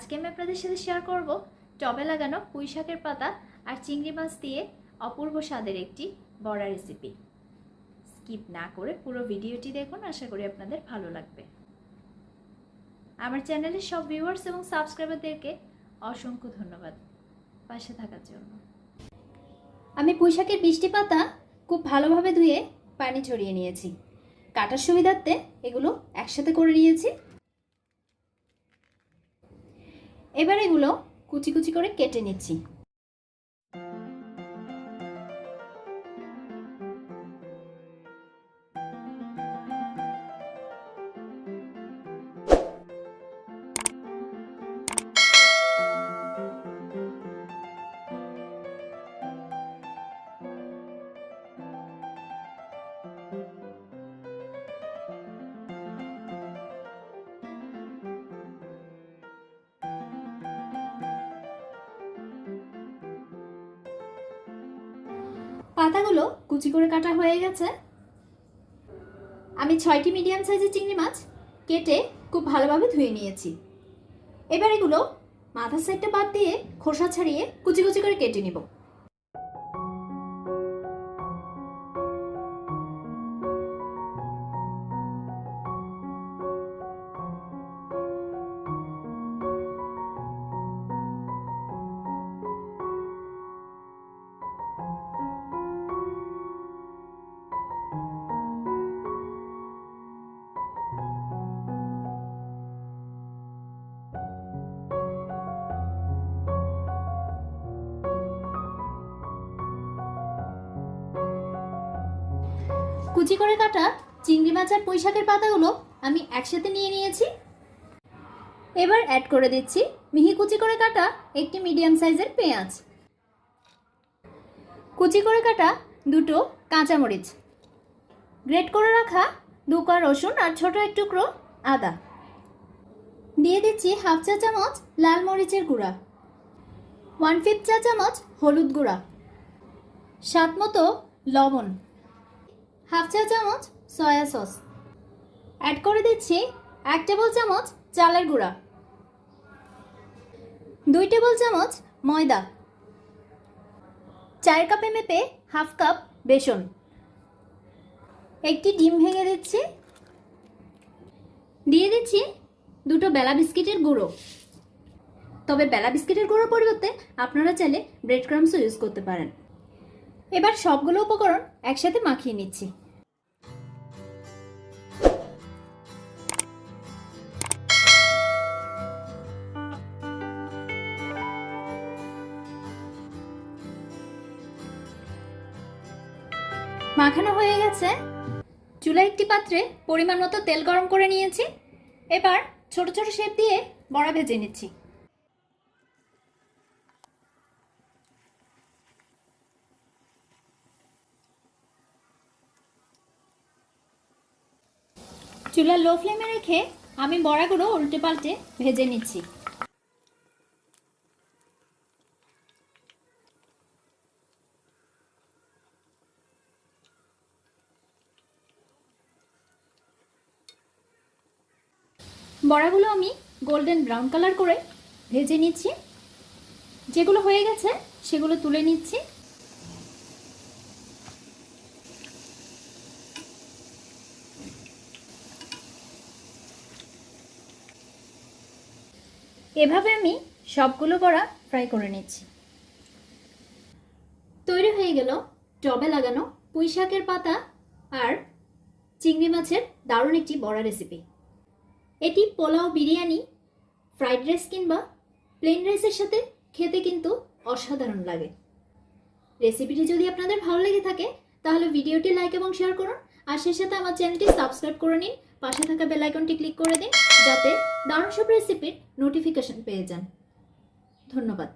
আজকে আমি আপনাদের সাথে শেয়ার করব টবে লাগানো পুঁই শাকের পাতা আর চিংড়ি মাছ দিয়ে অপূর্ব স্বাদের একটি বড়া রেসিপি স্কিপ না করে পুরো ভিডিওটি দেখুন, আশা করি আপনাদের ভালো লাগবে। আমার চ্যানেলের সব ভিউয়ার্স এবং সাবস্ক্রাইবারদেরকে অসংখ্য ধন্যবাদ। পাশে থাকার জন্য। আমি পুঁইশাকের বৃষ্টি পাতা খুব ভালোভাবে ধুয়ে পানি ছড়িয়ে নিয়েছি। কাটার সুবিধার্থে এগুলো একসাথে করে নিয়েছি। এবার এগুলো কুচি কুচি করে কেটে নিচ্ছি। পাতাগুলো কুচি করে কাটা হয়ে গেছে। আমি ছয়টি মিডিয়াম সাইজের চিংড়ি মাছ কেটে খুব ভালোভাবে ধুয়ে নিয়েছি। এবার এগুলো মাথার সাইডটা বাদ দিয়ে খোসা ছাড়িয়ে কুচি কুচি করে কেটে নিব। কুচি করে কাটা চিংড়ি মাছ আর পাতাগুলো আমি একসাথে নিয়ে নিয়েছি। এবার অ্যাড করে দিচ্ছি মিহি কুচি করে কাটা একটি মিডিয়াম সাইজের পেঁয়াজ। কুচি করে কাটা দুটো কাঁচামরিচ। গ্রেট করে রাখা দু কোয়া রসুন আর ছোট এক টুকরো আদা। দিয়ে দিচ্ছি হাফ চা চামচ লাল মরিচের গুঁড়া। ওয়ান ফিফথ চা চামচ হলুদ গুঁড়া। স্বাদ মতো লবণ। হাফ চা চামচ সয়া সস। অ্যাড করে দিচ্ছি এক টেবিল চামচ চালের গুঁড়া। দুই টেবিল চামচ ময়দা। চায়ের কাপে মেপে হাফ কাপ বেসন। একটি ডিম ভেঙে দিচ্ছি। দিয়ে দিচ্ছি দুটো বেলা বিস্কিটের গুঁড়ো। তবে বেলা বিস্কিটের গুঁড়োর পরিবর্তে আপনারা চাইলে ব্রেড ক্রামসও ইউজ করতে পারেন। এবার সবগুলো উপকরণ একসাথে মাখিয়ে নিচ্ছি। মাখানো হয়ে গেছে। চুলা একটি পাত্রে পরিমাণ মতো তেল গরম করে নিয়েছি। এবার ছোট ছোট শেপ দিয়ে বড়া ভেজে নিচ্ছি। চুলা লো ফ্লেমে রেখে আমি বড়াগুলো উল্টে পাল্টে ভেজে নিচ্ছি। বড়াগুলো আমি গোল্ডেন ব্রাউন কালার করে ভেজে নিচ্ছি। যেগুলো হয়ে গেছে, সেগুলো তুলে নিচ্ছি। এভাবে আমি সবগুলো বড়া ফ্রাই করে নিচ্ছি। তৈরি হয়ে গেল টবে লাগানো পুঁই শাকের পাতা আর চিংড়ি মাছের দারুণ একটি বড়া রেসিপি এটি পোলাও বিরিয়ানি, ফ্রাইড রাইস কিংবা প্লেন রাইসের সাথে খেতে কিন্তু অসাধারণ লাগে। রেসিপিটি যদি আপনাদের ভালো লেগে থাকে, তাহলে ভিডিওটি লাইক এবং শেয়ার করুন, আর সেই সাথে আমার চ্যানেলটি সাবস্ক্রাইব করে নিন, পাশে থাকা বেলাইকনটি ক্লিক করে দিন, যাতে দারুণ সব রেসিপির নোটিফিকেশন পেয়ে যান। ধন্যবাদ।